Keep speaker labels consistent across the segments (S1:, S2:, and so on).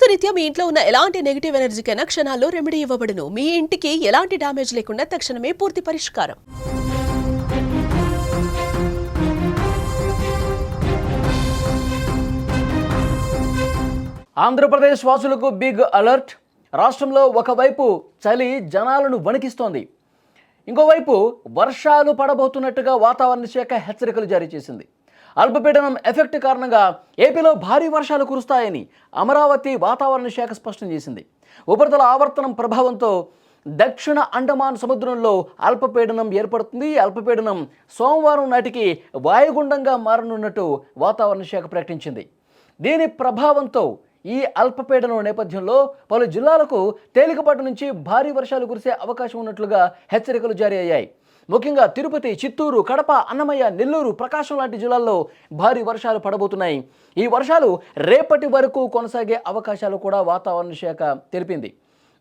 S1: వాస్తురీత్యా మీ ఇంట్లో ఉన్న ఎలాంటి నెగిటివ్ ఎనర్జీకైనా క్షణాల్లో రెమెడీ ఇవ్వబడును. మీ ఇంటికి ఎలాంటి డ్యామేజ్ లేకుండా తక్షణమే పూర్తి పరిష్కారం.
S2: ఆంధ్రప్రదేశ్ వాసులకు బిగ్ అలర్ట్ రాష్ట్రంలో ఒకవైపు చలి జనాలను వణికిస్తోంది. ఇంకోవైపు వర్షాలు పడబోతున్నట్టుగా వాతావరణ శాఖ హెచ్చరికలు జారీ చేసింది. అల్పపీడనం ఎఫెక్ట్ కారణంగా ఏపీలో భారీ వర్షాలు కురుస్తాయని అమరావతి వాతావరణ శాఖ స్పష్టం చేసింది. ఉపరితల ఆవర్తనం ప్రభావంతో దక్షిణ అండమాన్ సముద్రంలో అల్పపీడనం ఏర్పడుతుంది. అల్పపీడనం సోమవారం నాటికి వాయుగుండంగా మారనున్నట్టు వాతావరణ శాఖ ప్రకటించింది. దీని ప్రభావంతో ఈ అల్పపీడనం నేపథ్యంలో పలు జిల్లాలకు తేలికపాటి నుంచి భారీ వర్షాలు కురిసే అవకాశం ఉన్నట్లుగా హెచ్చరికలు జారీ అయ్యాయి. ముఖ్యంగా తిరుపతి చిత్తూరు కడప అన్నమయ్య నెల్లూరు ప్రకాశం లాంటి జిల్లాల్లో భారీ వర్షాలు పడబోతున్నాయి. ఈ వర్షాలు రేపటి వరకు కొనసాగే అవకాశాలు కూడా వాతావరణ శాఖ తెలిపింది.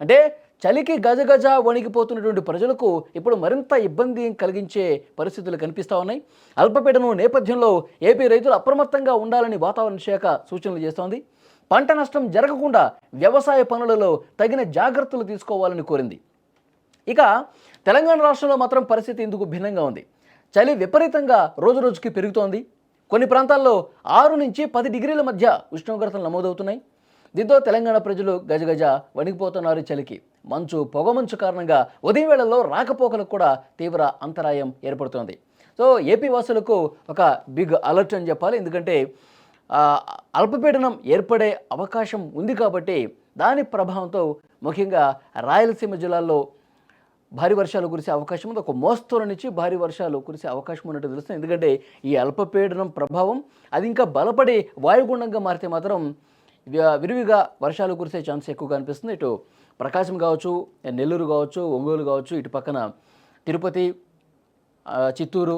S2: అంటే చలికి గజగజ వణిగిపోతున్నటువంటి ప్రజలకు ఇప్పుడు మరింత ఇబ్బంది కలిగించే పరిస్థితులు కనిపిస్తూ ఉన్నాయి. అల్పపీడనం నేపథ్యంలో ఏపీ రైతులు అప్రమత్తంగా ఉండాలని వాతావరణ శాఖ సూచనలు చేస్తోంది. పంట నష్టం జరగకుండా వ్యవసాయ పనులలో తగిన జాగ్రత్తలు తీసుకోవాలని కోరింది. ఇక తెలంగాణ రాష్ట్రంలో మాత్రం పరిస్థితి ఇందుకు భిన్నంగా ఉంది. చలి విపరీతంగా రోజు రోజుకి పెరుగుతోంది. కొన్ని ప్రాంతాల్లో ఆరు నుంచి పది డిగ్రీల మధ్య ఉష్ణోగ్రతలు నమోదవుతున్నాయి. దీంతో తెలంగాణ ప్రజలు గజగజ వణిగిపోతున్నారు చలికి. మంచు పొగమంచు కారణంగా ఉదయం వేళల్లో రాకపోకలకు కూడా తీవ్ర అంతరాయం ఏర్పడుతోంది. సో ఏపీ వాసులకు ఒక బిగ్ అలర్ట్ అని చెప్పాలి. ఎందుకంటే అల్పపీడనం ఏర్పడే అవకాశం ఉంది కాబట్టి దాని ప్రభావంతో ముఖ్యంగా రాయలసీమ జిల్లాల్లో భారీ వర్షాలు కురిసే అవకాశం ఉంది. ఒక మోస్తరు నుంచి భారీ వర్షాలు కురిసే అవకాశం ఉన్నట్టు తెలుస్తుంది. ఎందుకంటే ఈ అల్పపీడనం ప్రభావం అది ఇంకా బలపడి వాయుగుండంగా మారితే మాత్రం విరివిగా వర్షాలు కురిసే ఛాన్స్ ఎక్కువగా అనిపిస్తుంది. ఇటు ప్రకాశం కావచ్చు నెల్లూరు కావచ్చు ఒంగోలు కావచ్చు ఇటు పక్కన తిరుపతి చిత్తూరు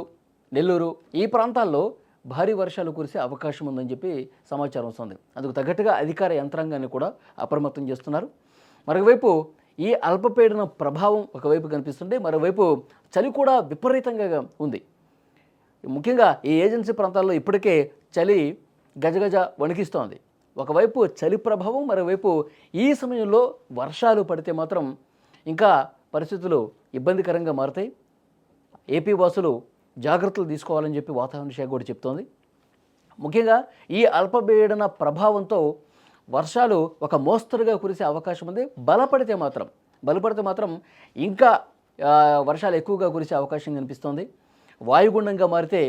S2: నెల్లూరు ఈ ప్రాంతాల్లో భారీ వర్షాలు కురిసే అవకాశం ఉందని చెప్పి సమాచారం వస్తుంది. అందుకు తగ్గట్టుగా అధికార యంత్రాంగాన్ని కూడా అప్రమత్తం చేస్తున్నారు. మరోవైపు ఈ అల్పపీడన ప్రభావం ఒకవైపు కనిపిస్తుంటే మరోవైపు చలి కూడా విపరీతంగా ఉంది. ముఖ్యంగా ఈ ఏజెన్సీ ప్రాంతాల్లో ఇప్పటికే చలి గజగజ వణికిస్తోంది. ఒకవైపు చలి ప్రభావం మరోవైపు ఈ సమయంలో వర్షాలు పడితే మాత్రం ఇంకా పరిస్థితులు ఇబ్బందికరంగా మారుతాయి. ఏపీ వాసులు జాగ్రత్తలు తీసుకోవాలని చెప్పి వాతావరణ శాఖ కూడా చెప్తోంది. ముఖ్యంగా ఈ అల్పపీడన ప్రభావంతో వర్షాలు ఒక మోస్తరుగా కురిసే అవకాశం ఉంది. బలపడితే మాత్రం బలపడితే మాత్రం ఇంకా వర్షాలు ఎక్కువగా కురిసే అవకాశం కనిపిస్తోంది. వాయుగుండంగా మారితే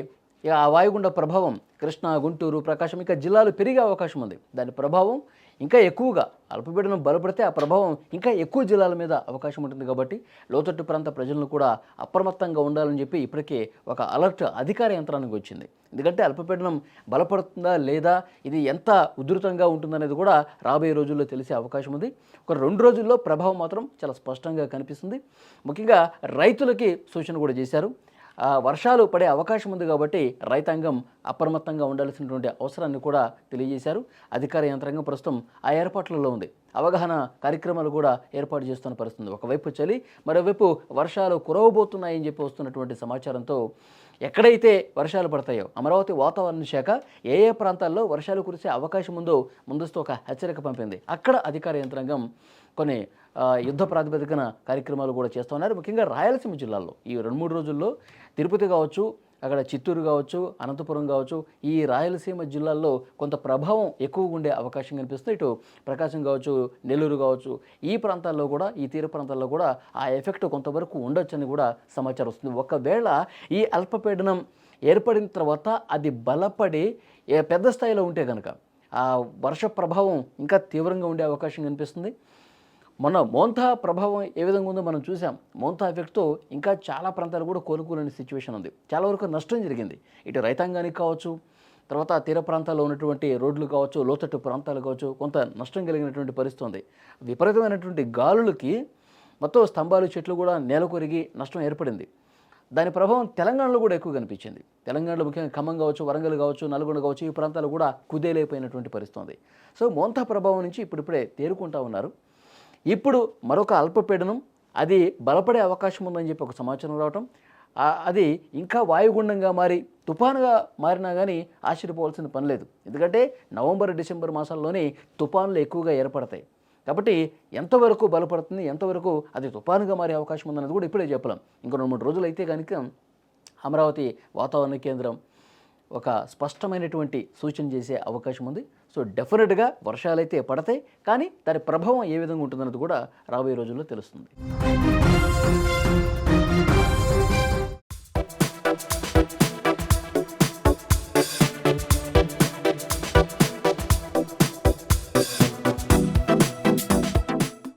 S2: ఆ వాయుగుండ ప్రభావం కృష్ణా గుంటూరు ప్రకాశం ఇంకా జిల్లాలు పెరిగే అవకాశం ఉంది. దాని ప్రభావం ఇంకా ఎక్కువగా అల్పపీడనం బలపడితే ఆ ప్రభావం ఇంకా ఎక్కువ జిల్లాల మీద అవకాశం ఉంటుంది కాబట్టి లోతట్టు ప్రాంత ప్రజలను కూడా అప్రమత్తంగా ఉండాలని చెప్పి ఇప్పటికే ఒక అలర్ట్ అధికార యంత్రానికి వచ్చింది. ఎందుకంటే అల్పపీడనం బలపడుతుందా లేదా ఇది ఎంత ఉధృతంగా ఉంటుందనేది కూడా రాబోయే రోజుల్లో తెలిసే అవకాశం ఉంది. ఒక రెండు రోజుల్లో ప్రభావం మాత్రం చాలా స్పష్టంగా కనిపిస్తుంది. ముఖ్యంగా రైతులకి సూచన కూడా చేశారు. వర్షాలు పడే అవకాశం ఉంది కాబట్టి రైతాంగం అప్రమత్తంగా ఉండాల్సినటువంటి అవసరాన్ని కూడా తెలియజేశారు. అధికార యంత్రాంగం ప్రస్తుతం ఆ ఏర్పాట్లలో ఉంది. అవగాహన కార్యక్రమాలు కూడా ఏర్పాటు చేస్తున్న పరిస్థితుంది. ఒకవైపు చలి మరోవైపు వర్షాలు కురవబోతున్నాయని చెప్పి వస్తున్నటువంటి సమాచారంతో ఎక్కడైతే వర్షాలు పడతాయో అమరావతి వాతావరణ శాఖ ఏ ఏ ప్రాంతాల్లో వర్షాలు కురిసే అవకాశం ఉందో ముందస్తు ఒక హెచ్చరిక పంపింది. అక్కడ అధికార యంత్రాంగం కొన్ని యుద్ధ ప్రాతిపదికన కార్యక్రమాలు కూడా చేస్తున్నారు ముఖ్యంగా రాయలసీమ జిల్లాల్లో ఈ రెండు మూడు రోజుల్లో తిరుపతి కావచ్చు అక్కడ చిత్తూరు కావచ్చు అనంతపురం కావచ్చు ఈ రాయలసీమ జిల్లాల్లో కొంత ప్రభావం ఎక్కువగా ఉండే అవకాశం కనిపిస్తుంది. ఇటు ప్రకాశం కావచ్చు నెల్లూరు కావచ్చు ఈ ప్రాంతాల్లో కూడా ఈ తీర ప్రాంతాల్లో కూడా ఆ ఎఫెక్ట్ కొంతవరకు ఉండొచ్చని కూడా సమాచారం వస్తుంది. ఒకవేళ ఈ అల్పపీడనం ఏర్పడిన తర్వాత అది బలపడి పెద్ద స్థాయిలో ఉంటే కనుక ఆ వర్ష ప్రభావం ఇంకా తీవ్రంగా ఉండే అవకాశం కనిపిస్తుంది. మొన్న మోంతా ప్రభావం ఏ విధంగా ఉందో మనం చూసాం. మోంతా ఎఫెక్ట్తో ఇంకా చాలా ప్రాంతాలు కూడా కోలుకోలేని సిచ్యువేషన్ ఉంది. చాలా వరకు నష్టం జరిగింది. ఇటు రైతాంగానికి కావచ్చు తర్వాత తీర ప్రాంతాల్లో ఉన్నటువంటి రోడ్లు కావచ్చు లోతట్టు ప్రాంతాలు కావచ్చు కొంత నష్టం కలిగినటువంటి పరిస్థితి ఉంది. విపరీతమైనటువంటి గాలులకి మొత్తం స్తంభాలు చెట్లు కూడా నేల కొరిగి నష్టం ఏర్పడింది. దాని ప్రభావం తెలంగాణలో కూడా ఎక్కువ కనిపించింది. తెలంగాణలో ముఖ్యంగా ఖమ్మం కావచ్చు వరంగల్ కావచ్చు నల్గొండ కావచ్చు ఈ ప్రాంతాలు కూడా కుదేలైపోయినటువంటి పరిస్థితి ఉంది. సో మోంతా ప్రభావం నుంచి ఇప్పుడిప్పుడే తేరుకుంటా ఉన్నారు. ఇప్పుడు మరొక అల్పపీడనం అది బలపడే అవకాశం ఉందని చెప్పి ఒక సమాచారం రావటం అది ఇంకా వాయుగుండంగా మారి తుఫానుగా మారినా కానీ ఆశ్చర్యపోవాల్సిన పని లేదు. ఎందుకంటే నవంబర్ డిసెంబర్ మాసాల్లోనే తుఫానులు ఎక్కువగా ఏర్పడతాయి. కాబట్టి ఎంతవరకు బలపడుతుంది ఎంతవరకు అది తుఫానుగా మారే అవకాశం ఉందన్నది కూడా ఇప్పుడే చెప్పలేం. ఇంకో రెండు మూడు రోజులు అయితే కనుక అమరావతి వాతావరణ కేంద్రం ఒక స్పష్టమైనటువంటి సూచన చేసే అవకాశం ఉంది. సో డెఫినెట్గా వర్షాలు అయితే పడతాయి కానీ దాని ప్రభావం ఏ విధంగా ఉంటుందన్నది కూడా రాబోయే రోజుల్లో తెలుస్తుంది.